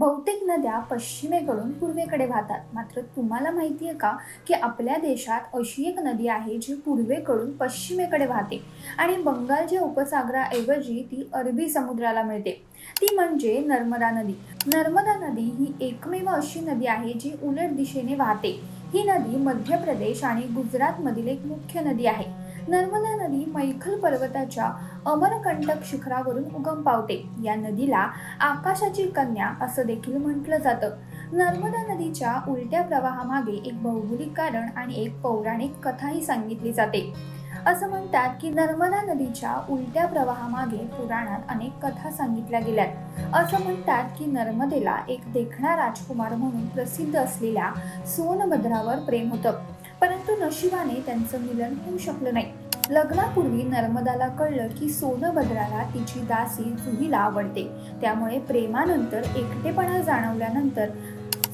बहुतेक नद्या पश्चिमेकडून पूर्वेकडे वाहतात. मात्र तुम्हाला माहिती आहे का की आपल्या देशात अशी एक नदी आहे जी पूर्वेकडून पश्चिमेकडे वाहते आणि बंगालच्या उपसागराऐवजी ती अरबी समुद्राला मिळते. ती म्हणजे नर्मदा नदी. नर्मदा नदी ही एकमेव अशी नदी आहे जी उलट दिशेने वाहते. ही नदी मध्य प्रदेश आणि गुजरातमधील एक मुख्य नदी आहे. नर्मदा नदी मैखल पर्वताच्या अमरकंटक शिखरावरून उगम पावते. या नदीला आकाशाची कन्या असं देखील म्हटलं जातं. नर्मदा नदीच्या उलट्या प्रवाहामागे एक भौगोलिक कारण आणि एक पौराणिक कथाही सांगितली जाते. असं म्हणतात की नर्मदा नदीच्या उलट्या प्रवाहामागे पुराणात अनेक कथा सांगितल्या गेल्यात असं म्हणतात की नर्मदेला एक देखणा राजकुमार म्हणून प्रसिद्ध असलेल्या सोनभद्रावर प्रेम होतं. परंतु नशिबाने त्यांचं मिलन होऊ शकलं नाही. लग्नापूर्वी नर्मदाला कळलं की सोनभद्राला तिची दासी जुहीला आवडते. त्यामुळे प्रेमानंतर एकटेपणा जाणवल्यानंतर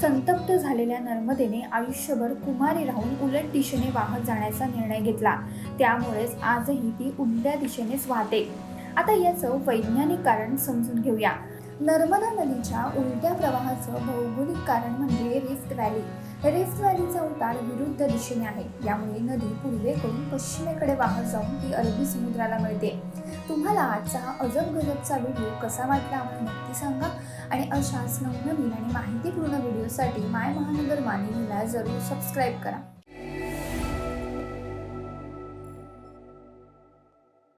संतप्त झालेल्या नर्मदेने आयुष्यभर कुमारी राहून उलट दिशेने वाहत जाण्याचा निर्णय घेतला. त्यामुळेच आजही ती उलट्या दिशेनेच वाहते. आता याचं वैज्ञानिक कारण समजून घेऊया. नर्मदा नदीच्या उलट्या प्रवाहाचं भौगोलिक कारण म्हणजे रिफ्ट व्हॅली. रिफ्ट व्हॅलीचा उतार विरुद्ध दिशेने आहे. यामुळे नदी पूर्वेकडून पश्चिमेकडे वाहत जाऊन ती अरबी समुद्राला मिळते. तुम्हाला आजचा हा अजब गजबचा व्हिडिओ कसा वाटला आम्हाला नक्की सांगा. आणि अशाच नवनवीन आणि माहितीपूर्ण व्हिडिओसाठी माय महानगर मानिनीला जरूर सबस्क्राईब करा.